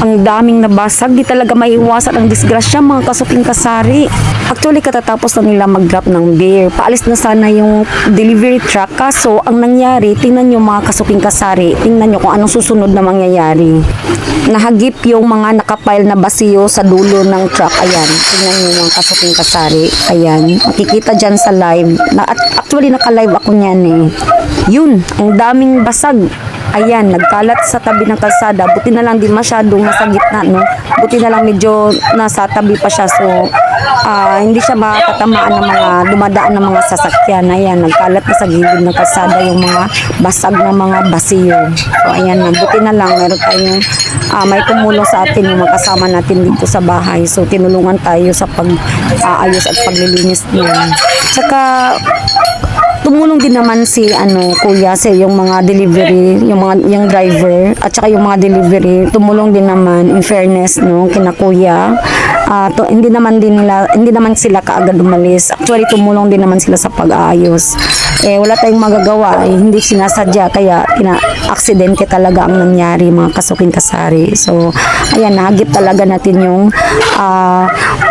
Ang daming nabasag, di talaga maiiwasan ang disgrasya mga kasuping kasari. Actually, katatapos na nila mag-drop ng beer. Paalis na sana yung delivery truck. Kaso, ang nangyari, tingnan nyo mga kasuping kasari, tingnan nyo kung anong susunod na mangyayari. Nahagip yung mga nakapile na basiyo sa dulo ng truck. Ayan, tingnan nyo mga kasuping kasari. Ayan, makikita dyan sa live. Na, actually, naka-live ako niyan eh. Yun, ang daming basag. Ayan, nagkalat sa tabi ng kalsada. Buti na lang di masyadong nasa gitna, no? Buti na lang medyo nasa tabi pa siya. So, ah, hindi siya makatamaan ng mga dumadaan ng mga sasakyan. Ayan, nagkalat na sa gilid ng kalsada yung mga basag na mga basiyo. So, ayan na. Buti na lang, meron tayong ah, may tumulong sa atin yung mga kasama natin dito sa bahay. So, tinulungan tayo sa pag-aayos at paglilinis niyan. Tsaka, tumulong din naman si ano kuya sa yung mga delivery yung mga yung driver at saka yung mga delivery. Tumulong din naman in fairness no kina kuya. Ah, to, hindi naman din nila hindi naman sila kaagad umalis. Actually tumulong din naman sila sa pag-aayos. Eh wala tayong magagawa eh, hindi sinasadya kaya ina aksidente talaga ang nangyari mga kasuking kasari. So ayan nahagip talaga natin yung ah,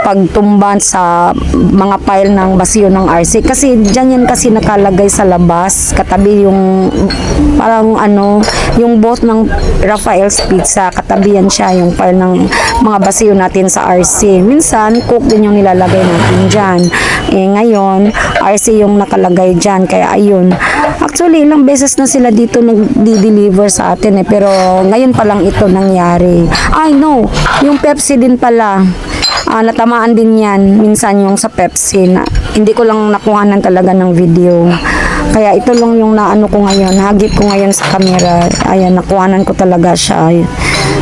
pagtumban sa mga pile ng basiyo ng RC kasi dyan yan kasi nakalagay sa labas katabi yung parang ano yung boat ng Rafael's Pizza. Katabi yan siya yung pile ng mga basiyo natin sa RC minsan cook din yung nilalagay natin dyan. Eh ngayon RC yung nakalagay dyan. Kaya ayun. Actually ilang beses na sila dito nag-deliver sa atin eh. Pero ngayon pa lang ito nangyari. I know yung Pepsi din pala Ah, natamaan din yan minsan yung sa Pepsi na hindi ko lang nakuhanan talaga ng video. Kaya ito lang yung naano ko ngayon hagip ko ngayon sa camera. Ayan nakuhanan ko talaga siya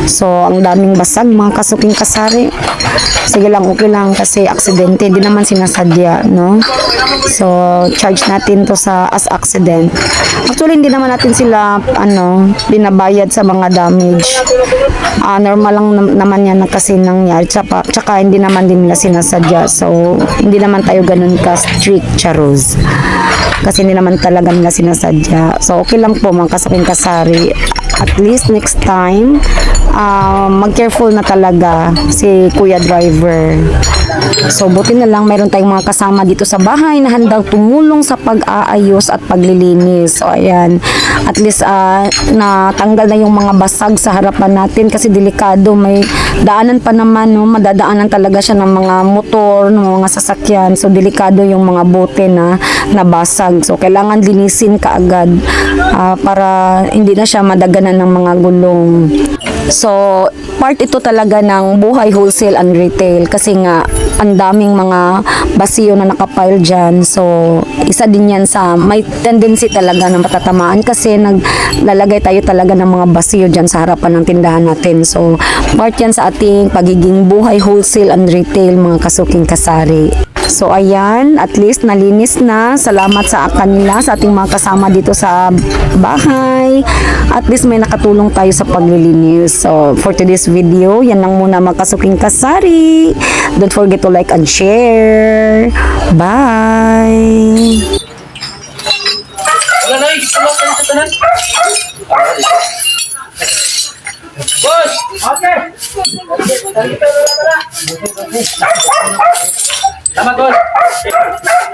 so ang daming basag mga kasuking kasari. Sige lang okay lang kasi aksidente. Hindi naman sinasadya no? So charge natin to sa as accident. Actually hindi naman natin sila ano binabayad sa mga damage. Ah, normal lang nam- naman yan na kasi nangyari. Tsaka, tsaka hindi naman din nila sinasadya. So hindi naman tayo ganun ka strict charos kasi hindi naman talaga nila sinasadya. So okay lang po mga kasaking kasari at least next time ah, mag-careful na talaga si kuya driver. So buti na lang meron tayong mga kasama dito sa bahay na handang tumulong sa pag-aayos at paglilinis. So ayan. At least ah, natanggal na yung mga basag sa harapan natin kasi delikado. May daanan pa naman no? Madadaanan talaga siya ng mga motor ng mga sasakyan. So delikado yung mga bote na nabasag. So kailangan linisin kaagad ah, para hindi na siya madaganan ng mga gulong So, part ito talaga ng buhay wholesale and retail kasi nga ang daming mga basiyo na nakapile dyan. So, isa din yan sa may tendency talaga na matatamaan kasi naglalagay tayo talaga ng mga basiyo dyan sa harapan ng tindahan natin. So, part yan sa ating pagiging buhay wholesale and retail mga kasuking kasari. So ayan, at least nalinis na. Salamat sa kanila, sa ating mga kasama dito sa bahay. At least may nakatulong tayo sa paglilinis. So for today's video, yan lang muna mga kasuking kasari. Don't forget to like and share. Bye! Na, gusto Dá uma.